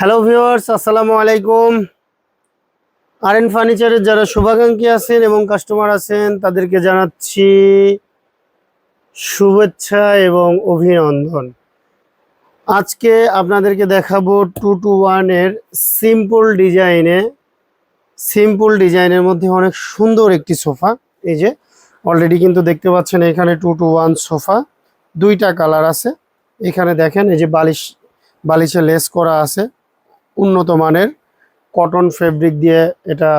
Hello viewers আসসালামু আলাইকুম। আর N ফার্নিচারের যারা শুভাকাঙ্ক্ষী আছেন এবং কাস্টমার আছেন, তাদেরকে জানাচ্ছি শুভেচ্ছা এবং অভিনন্দন। আজকে আপনাদেরকে দেখাবো টু টু ওয়ানের সিম্পল ডিজাইনে সিম্পল ডিজাইনের মধ্যে অনেক সুন্দর একটি সোফা। এই যে অলরেডি কিন্তু দেখতে পাচ্ছেন এখানে টু টু ওয়ান সোফা, দুইটা কালার আছে। এখানে দেখেন এই যে বালিশ, বালিশে লেস করা আছে। উন্নত মানের কটন ফেব্রিক দিয়ে এটা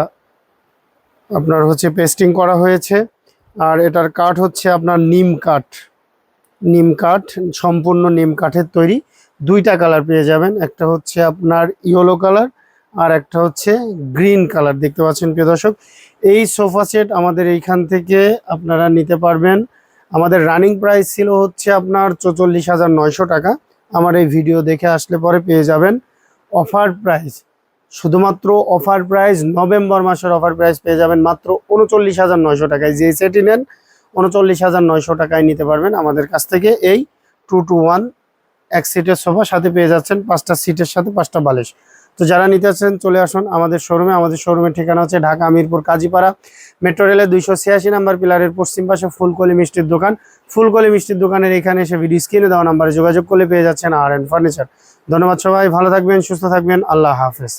আপনার হচ্ছে পেস্টিং করা হয়েছে। আর এটার কাঠ হচ্ছে আপনার নিম কাঠ। নিম কাঠ, সম্পূর্ণ নিম কাঠের তৈরি। দুইটা কালার পেয়ে যাবেন, একটা হচ্ছে আপনার ইয়েলো কালার আর একটা হচ্ছে গ্রিন কালার দেখতে পাচ্ছেন প্রিয় দর্শক, এই সোফা সেট আমাদের এইখান থেকে আপনারা নিতে পারবেন। আমাদের রানিং প্রাইস ছিল হচ্ছে আপনার চৌচল্লিশ হাজার নয়শো টাকা। আমার এই ভিডিও দেখে আসলে পরে পেয়ে যাবেন। Offer price. শুধুমাত্র অফার প্রাইস, নভেম্বর মাসের অফার প্রাইস পেয়ে যাবেন মাত্র উনচল্লিশ হাজার নয়শো টাকায়। যে সেটি নেন, উনচল্লিশ হাজার নয়শো টাকায় নিতে পারবেন। আমাদের কাছ থেকে এই টু টু ওয়ান এক সিটের সোফা সাথে পেয়ে যাচ্ছেন। পাঁচটা সিটের সাথে, পাঁচটা বালিশ। তো যারা নিতে আছেন চলে আসুন আমাদের শোরুমে। আমাদের শোরুমের ঠিকানা হচ্ছে ঢাকা আমিরপুর কাজীপাড়া। মেট্রো রেলের দুইশো ছিয়াশি নাম্বার পিলারের পশ্চিম পাশে ফুলকলি মিষ্টির দোকান। ফুলকলি মিষ্টির দোকানের এখানে এসে ভিডিও স্ক্রিনে দেওয়া নাম্বারে যোগাযোগ করলে পেয়ে যাচ্ছেন আর এন্ড ফার্নিচার ধন্যবাদ সবাই, ভালো থাকবেন, সুস্থ থাকবেন। আল্লাহ হাফেজ।